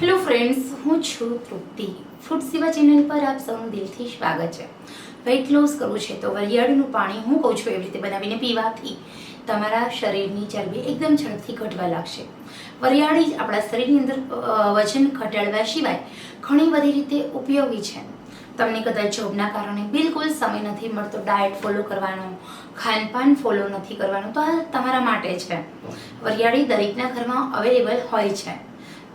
Hello friends હું છું તૃપ્તિ. Food સેવા ચેનલ પર આપ સૌનું દિલથી સ્વાગત છે. વેઇટ લોસ કરવું છે તો વરિયાળીનું પાણી હું કહું છું એવી રીતે બનાવીને પીવાથી તમારા શરીરની ચરબી એકદમ ઝડપથી ઘટવા લાગશે. વરિયાળી આપણા શરીરની અંદર વજન ઘટાડવા સિવાય ઘણી બધી રીતે ઉપયોગી છે. તમને કદાચ જોબના કારણે બિલકુલ સમય નથી મળતો ડાયટ ફોલો કરવાનો, ખાનપાન ફોલો નથી કરવાનો, તો આ તમારા માટે છે. વરિયાળી દરેકના ઘરમાં અવેલેબલ હોય છે.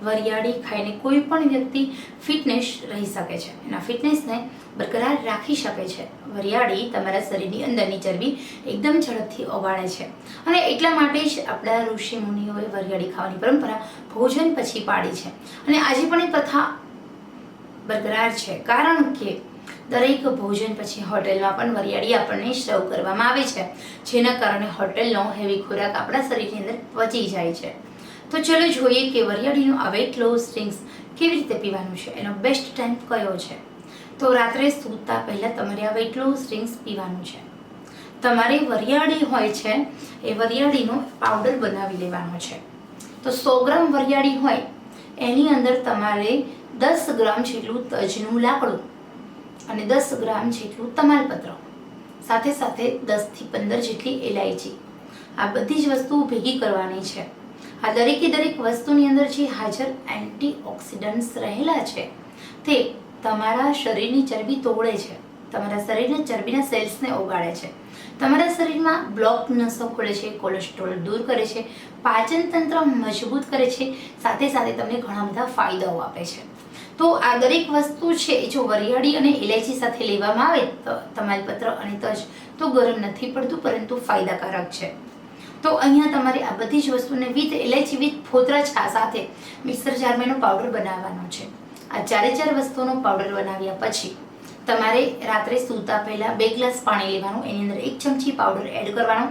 વરિયાળી ખાઈને કોઈ પણ વ્યક્તિ ફિટનેસ રહી શકે છે. એના ફિટનેસને બરકરાર રાખી શકે છે. વરિયાળી તમારા શરીરની અંદરની ચરબી એકદમ ઝડપથી ઓગાળે છે. અને એટલા માટે જ આપણા ઋષિ મુનિઓએ વરિયાળી ખાવાની પરંપરા ભોજન પછી પાડી છે. અને આજે પણ એ પ્રથા બરકરાર છે. કારણ કે દરેક ભોજન પછી હોટેલમાં પણ વરિયાળી આપણને સર્વ કરવામાં આવે છે. જેના કારણે હોટેલનો હેવી ખોરાક આપણા શરીરની અંદર પચી જાય છે. તો ચલો જોઈએ કે વરિયાળીનું આ વેટ લોસ ડ્રિંક્સ કેવી રીતે પીવાનું છે. એનો બેસ્ટ ટાઈમ કયો છે? તો રાત્રે સૂતા પહેલાં તમારે આ વેટ લોસ ડ્રિંક્સ પીવાનું છે. તમારે વરિયાળી હોય છે, એ વરિયાળીનો પાવડર બનાવી લેવાનો છે. તો સો ગ્રામ વરિયાળી હોય, એની અંદર તમારે દસ ગ્રામ જેટલું તજનું લાકડું અને દસ ગ્રામ જેટલું તમાલપત્ર, સાથે સાથે દસથી પંદર જેટલી એલાયચી. આ બધી જ વસ્તુઓ ભેગી કરવાની છે. આ દરેકે દરેક વસ્તુની અંદર જે હાજર એન્ટીઓક્સિડન્ટ્સ રહેલા છે, તે તમારા શરીરની ચરબી તોડે છે. તમારા શરીરના ચરબીના સેલ્સને ઓગાળે છે. તમારા શરીરમાં બ્લોક નસો ખોલે છે, કોલેસ્ટ્રોલ દૂર કરે છે, પાચન તંત્ર મજબૂત કરે છે, સાથે સાથે તમને ઘણા બધા ફાયદાઓ આપે છે. તો આ દરેક વસ્તુ છે જો વરિયાળી અને ઇલાયચી સાથે લેવામાં આવે, તો તમાલપત્ર અને તજ તો ગરમ નથી પડતું, પરંતુ ફાયદાકારક છે. તો અહીંયા તમારે આ બધી જ વસ્તુને વિથ ઇલાયચી વિથ ફોતરા છા સાથે મિક્સર જારમાં પાવડર બનાવવાનો છે. આ ચારે ચાર વસ્તુનો પાવડર બનાવ્યા પછી તમારે રાત્રે સૂતા પહેલાં બે ગ્લાસ પાણી લેવાનું, એની અંદર એક ચમચી પાવડર એડ કરવાનો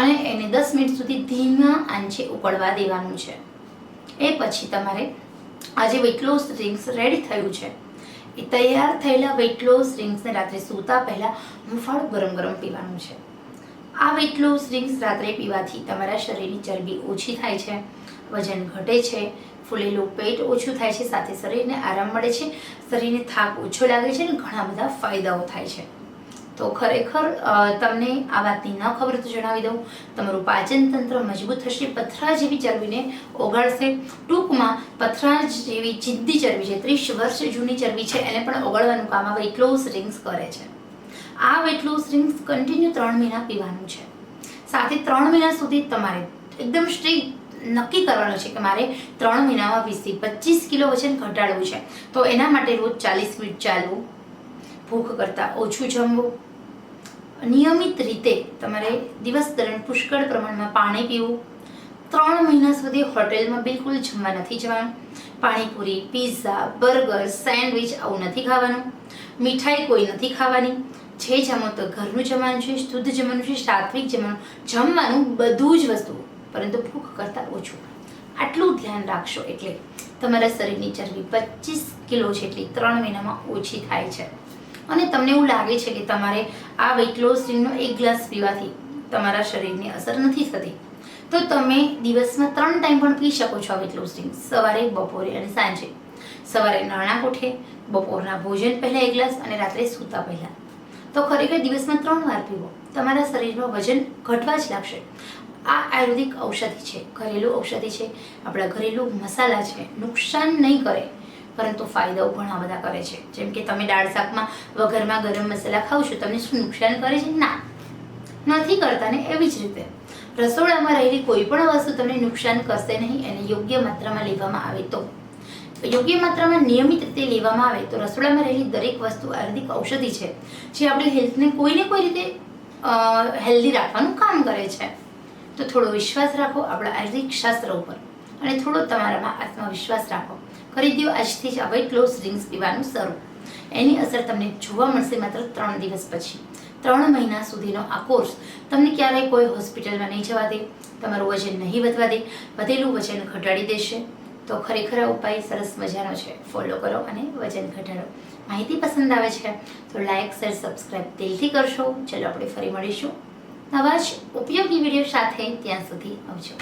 અને એને દસ મિનિટ સુધી ધીમા આંચે ઉકળવા દેવાનું છે. એ પછી તમારે આજે વેટ લોસ ડ્રિંક્સ રેડી થયું છે. એ તૈયાર થયેલા વેટ લોસ ડ્રિંક્સને રાત્રે સૂતા પહેલાં હુંફાળું ગરમ ગરમ પીવાનું છે. આ એટલું ડ્રિંક્સ રાત્રે પીવાથી તમારા શરીરની ચરબી ઓછી થાય છે, વજન ઘટે છે, ફૂલેલું પેટ ઓછું થાય છે, સાથે શરીરને આરામ મળે છે, શરીરને થાક ઓછો લાગે છે અને ઘણા બધા ફાયદાઓ થાય છે. તો ખરેખર તમને આ વાતની ન ખબર તો જણાવી દઉં. તમારું પાચન તંત્ર મજબૂત થશે પથરા જેવી ચરબીને ઓગાળશે. ટૂંકમાં પથરા જેવી જિદ્દી ચરબી છે ત્રીસ વર્ષ જૂની ચરબી છે, એને પણ ઓગાળવાનું કામ આવે, એટલો ડ્રિંક્સ કરે છે. આ વેટ લોસ કન્ટિન્યુ ત્રણ મહિના પીવાનું છે. સાથે ત્રણ મહિના સુધી તમારે એકદમ સ્ટ્રિક્ટ નક્કી કરવાનું છે કે મારે ત્રણ મહિનામાં વીસથી પચીસ કિલો વજન ઘટાડવું છે. તો એના માટે રોજ ચાલીસ મિનિટ ચાલવું, ભૂખ કરતાં ઓછું જમવું, નિયમિત રીતે તમારે દિવસ દરમિયાન પુષ્કળ પ્રમાણમાં પાણી પીવું, ત્રણ મહિના સુધી હોટેલમાં બિલકુલ જમવા નથી જવાનું, પાણીપુરી પીઝા બર્ગર સેન્ડવિચ આવું નથી ખાવાનું, મીઠાઈ કોઈ નથી ખાવાની જે જમો તો ઘરનું જમવાનું છે, શુદ્ધ જમવાનું છે, સાત્વિક જમવાનું જમવાનું બધું જ વસ્તુ. પરંતુ ભૂખ કરતાં ઓછું. આટલું ધ્યાન રાખશો એટલે તમારા શરીરની ચરબી પચીસ કિલો જેટલી ત્રણ મહિનામાં ઓછી થાય છે. અને તમને એવું લાગે છે કે તમારે આ વેટ લોસ ડ્રિંકનો એક ગ્લાસ પીવાથી તમારા શરીરની અસર નથી થતી. તો તમે દિવસમાં ત્રણ ટાઈમ પણ પી શકો છો આ વેટ લોસ ડ્રિંક સવારે, બપોરે અને સાંજે. સવારે નાણાં કોઠે બપોરના ભોજન પહેલાં એક ગ્લાસ અને રાત્રે સૂતા પહેલાં. તો ખરેખર દિવસમાં ત્રણ વાર પીવો. તમારા શરીરમાં વજન ઘટવા જ લાગશે. આ આયુર્વેદિક ઔષધિ છે. ઘરેલું ઔષધિ છે. આપણા ઘરેલું મસાલા છે. નુકસાન નહીં કરે, પરંતુ ફાયદાઓ ઘણા બધા કરે છે. જેમ કે તમે દાળ શાકમાં વગરમાં ગરમ મસાલા ખાવ છો, તમને શું નુકસાન કરે છે? ના. નથી કરતા ને એવી જ રીતે. રસોડામાં રહેલી કોઈ પણ વસ્તુ તમને નુકસાન કરશે નહીં એને યોગ્ય માત્રામાં લેવામાં આવે તો. યોગ્ય માત્રામાં નિયમિત રીતે લેવામાં આવે તો રસોડામાં રહેલી દરેક વસ્તુ આયુર્વેદિક ઔષધિ છે, જે આપણી હેલ્થને કોઈને કોઈ રીતે હેલ્ધી રાખવાનું કામ કરે છે. તો થોડો વિશ્વાસ રાખો આપણા આયુર્વેદિક શાસ્ત્ર ઉપર અને થોડો તમારામાં આત્મવિશ્વાસ રાખો. કરી દો આજથી જ આ વેટ લોસ ડ્રિંક્સ પીવાનું શરૂ. એની અસર તમને જોવા મળશે માત્ર ત્રણ દિવસ પછી. ત્રણ મહિના સુધીનો આ કોર્સ તમને ક્યારેય કોઈ હોસ્પિટલમાં નહીં જવા દે. તમારું વજન નહીં વધવા દે. વધેલું વજન ઘટાડી દેશે. તો ખરેખર ઉપાય સરસ મજાનો છે. ફોલો કરો અને વજન ઘટાડો. માહિતી પસંદ આવે છે તો લાઇક શેર સબસ્ક્રાઈબ દિલથી કરશો. ચલો આપણે ફરી મળીશું. નવા જ ઉપયોગી વીડિયો સાથે ત્યાં સુધી આવજો.